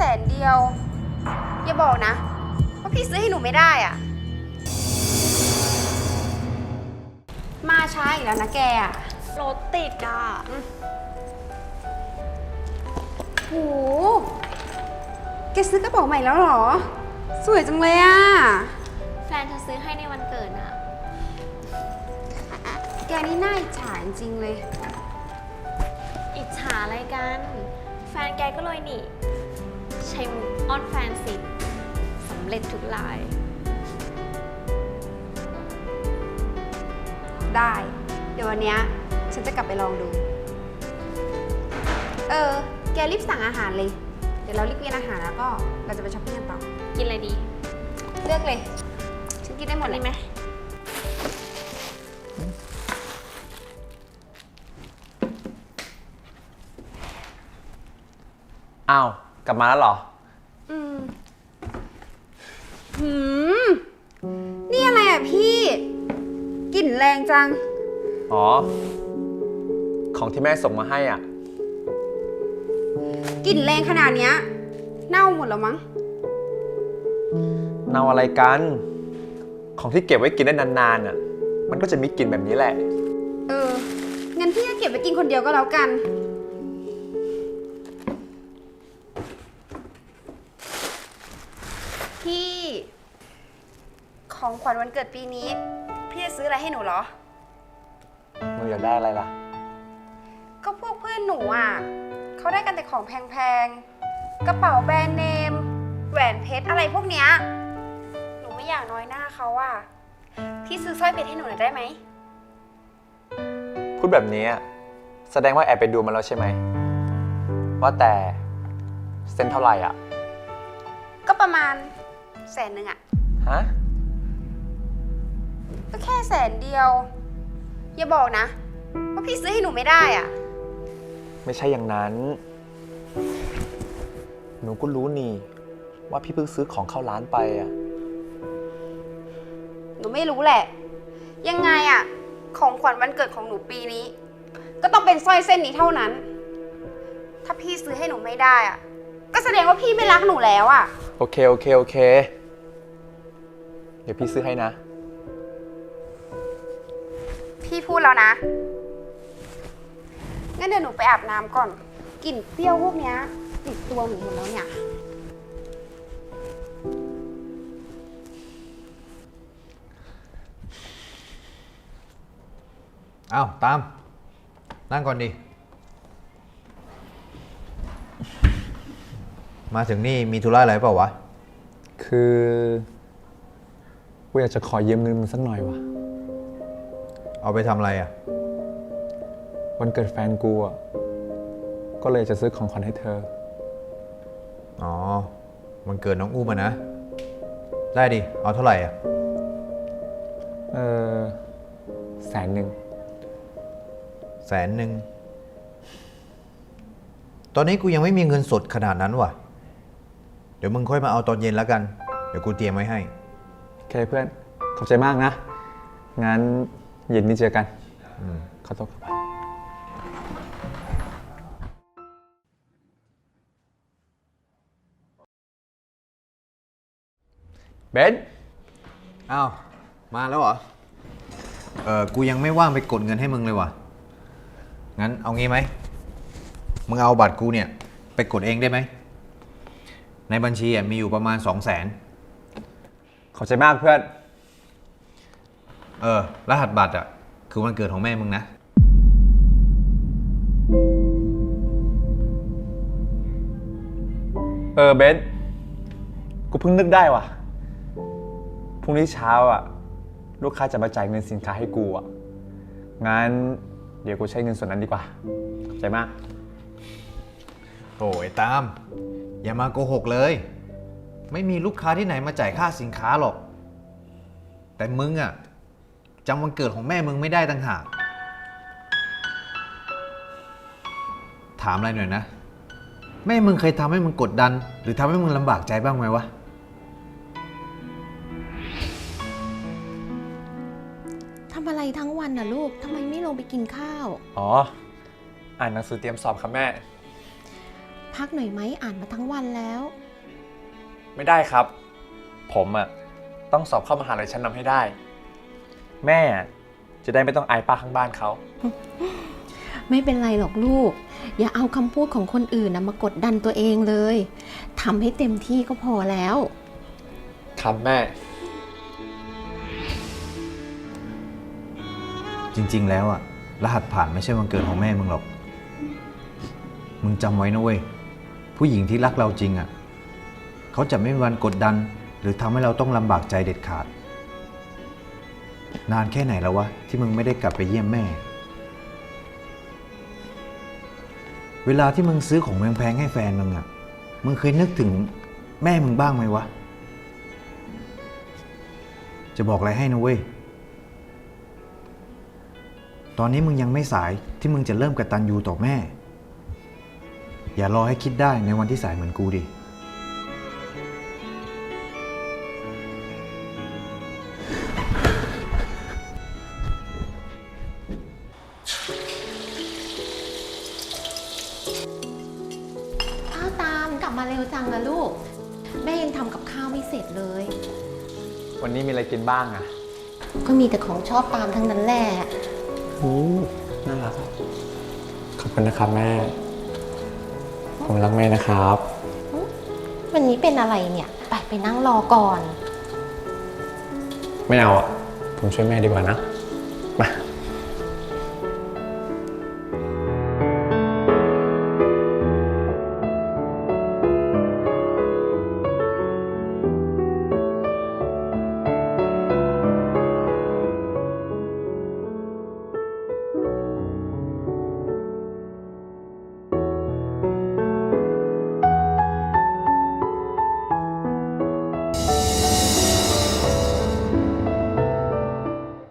แสนเดียว อย่าบอกนะ ว่าพี่ซื้อให้หนูไม่ได้อะมาช้าอีกแล้วนะแกอะรถติดอะโหแกซื้อกระเป๋าใหม่แล้วเหรอ สวยจังเลยอะแฟนเธอซื้อให้ในวันเกิดอะ แกนี่น่าอิจฉาจริงๆเลย อิจฉาอะไรกัน แฟนแกก็เลยนี่ ใช้มุกอ้อนแฟนสิสำเร็จทุกลาย ได้ เดี๋ยววันเนี้ยฉันจะกลับไปลองดู เออ แกรีบสั่งอาหารเลย เดี๋ยวเรารีบกินอาหารแล้วก็เราจะไปช้อปปิ้งกันต่อ กินอะไรดีเลือกเลย ฉันกินได้หมดเลยนี่ไหม อ้าว กลับมาแล้วเหรอ อืมหืม นี่อะไรอะพี่ กลิ่นแรงจัง อ๋อ ของที่แม่ส่งมาให้อะ กลิ่นแรงขนาดเนี้ย เน่าหมดแล้วมั้ง เนาอะไรกัน ของที่เก็บไว้กินได้นานๆอะ มันก็จะมีกลิ่นแบบนี้แหละ เออ งั้นพี่ก็เก็บไปกินคนเดียวก็แล้วกัน ของขวัญวันเกิดปีนี้ พี่จะซื้ออะไรให้หนูเหรอมึงอยากได้อะไรล่ะ ก็พวกเพื่อนหนูอะเขาได้กันแต่ของแพงๆ กระเป๋าแบรนด์เนม แหวนเพชรอะไรพวกเนี้ย หนูไม่อยากน้อยหน้าเขาอะ พี่ซื้อสร้อยเพชรให้หนูหน่อยได้ไหม พูดแบบนี้อะแสดงว่าแอบไปดูมาแล้วใช่ไหม ว่าแต่เส้นเท่าไหร่อะ ก็ประมาณแสนหนึ่งอะ ฮะ ก็แค่แสนเดียว อย่าบอกนะ ว่าพี่ซื้อให้หนูไม่ได้อะไม่ใช่อย่างนั้น หนูก็รู้นี่ ว่าพี่เพิ่งซื้อของเข้าร้านไปอะหนูไม่รู้แหละ ยังไงอะของขวัญวันเกิดของหนูปีนี้ ก็ต้องเป็นสร้อยเส้นนี้เท่านั้น ถ้าพี่ซื้อให้หนูไม่ได้อะก็แสดงว่าพี่ไม่รักหนูแล้วอะโอเค โอเค โอเค เดี๋ยวพี่ซื้อให้นะ พี่พูดแล้วนะ งั้นเดี๋ยวหนูไปอาบน้ำก่อน กลิ่นเปรี้ยวพวกเนี้ยติดตัวหนูหมดแล้วเนี่ย อ้าวตาม นั่งก่อนดิ มาถึงนี่มีธุระอะไรเปล่าวะ คือ กูอยากจะขอยืมเงินมึงสักหน่อยวะ เอาไปทำอะไรอะ วันเกิดแฟนกูอะ ก็เลยจะซื้อของขวัญให้เธอ อ๋อ มันเกิดน้องอุ้มอะนะ ได้ดิ เอาเท่าไหร่อะ เออแสนหนึ่ง แสนหนึ่ง ตอนนี้กูยังไม่มีเงินสดขนาดนั้นว่ะ เดี๋ยวมึงค่อยมาเอาตอนเย็นแล้วกัน เดี๋ยวกูเตรียมไว้ให้ โอเคเพื่อน ขอบใจมากนะ งั้น เย็นนี้เจอกันขอตัวกลับบ้านเบนอ้าว มาแล้วเหรอ เออกูยังไม่ว่างไปกดเงินให้มึงเลยว่ะ งั้นเอางี้ไหม มึงเอาบัตรกูเนี่ย ไปกดเองได้ไหม ในบัญชีอะมีอยู่ประมาณ2 0 0 0 0นขอบใจมากเพื่อน เออ รหัสบัตรอะ คือวันเกิดของแม่มึงนะ เออเบนกูเพิ่งนึกได้ว่ะ พรุ่งนี้เช้าอะ ลูกค้าจะมาจ่ายเงินสินค้าให้กูอะ งั้น เดี๋ยวกูใช้เงินส่วนนั้นดีกว่าขอบใจมาก โอ้ยตาม อย่ามาโกหกเลย ไม่มีลูกค้าที่ไหนมาจ่ายค่าสินค้าหรอก แต่มึงอะ จำวันเกิดของแม่มึงไม่ได้ต่างหาก ถามอะไรหน่อยนะ แม่มึงเคยทำให้มึงกดดัน หรือทำให้มึงลำบากใจบ้างไหมวะ ทำอะไรทั้งวันน่ะลูก ทำไมไม่ลงไปกินข้าว อ๋อ อ่านหนังสือเตรียมสอบครับแม่ พักหน่อยไหมอ่านมาทั้งวันแล้ว ไม่ได้ครับ ผมอะต้องสอบเข้ามหาลัยชั้นนำให้ได้ แม่จะได้ไม่ต้องอายป้าข้างบ้านเขา ไม่เป็นไรหรอกลูก อย่าเอาคำพูดของคนอื่นนะมากดดันตัวเองเลยทำให้เต็มที่ก็พอแล้ว ครับแม่ จริงๆ แล้วอะรหัสผ่านไม่ใช่วันเกิดของแม่มึงหรอก มึงจำไว้นะเว้ย ผู้หญิงที่รักเราจริงอะเขาจะไม่มีวันกดดัน หรือทำให้เราต้องลำบากใจเด็ดขาด นานแค่ไหนแล้ววะ ที่มึงไม่ได้กลับไปเยี่ยมแม่ เวลาที่มึงซื้อของแพงๆให้แฟนมึงอะมึงเคยนึกถึงแม่มึงบ้างไหมวะ จะบอกอะไรให้นะเว้ย ตอนนี้มึงยังไม่สายที่มึงจะเริ่มกระตัญญูต่อแม่ อย่ารอให้คิดได้ในวันที่สายเหมือนกูดิ มกลับมาเร็วจังนะลูก แม่ยังทำกับข้าวไม่เสร็จเลย วันนี้มีอะไรกินบ้างอะก็มีแต่ของชอบตามทั้งนั้นแหละอืมน่ารักขอบคุณนะครับแม่ ผมรักแม่นะครับ วันนี้เป็นอะไรเนี่ย ไปไปนั่งรอก่อน ไม่เอาอะผมช่วยแม่ดีกว่านะอ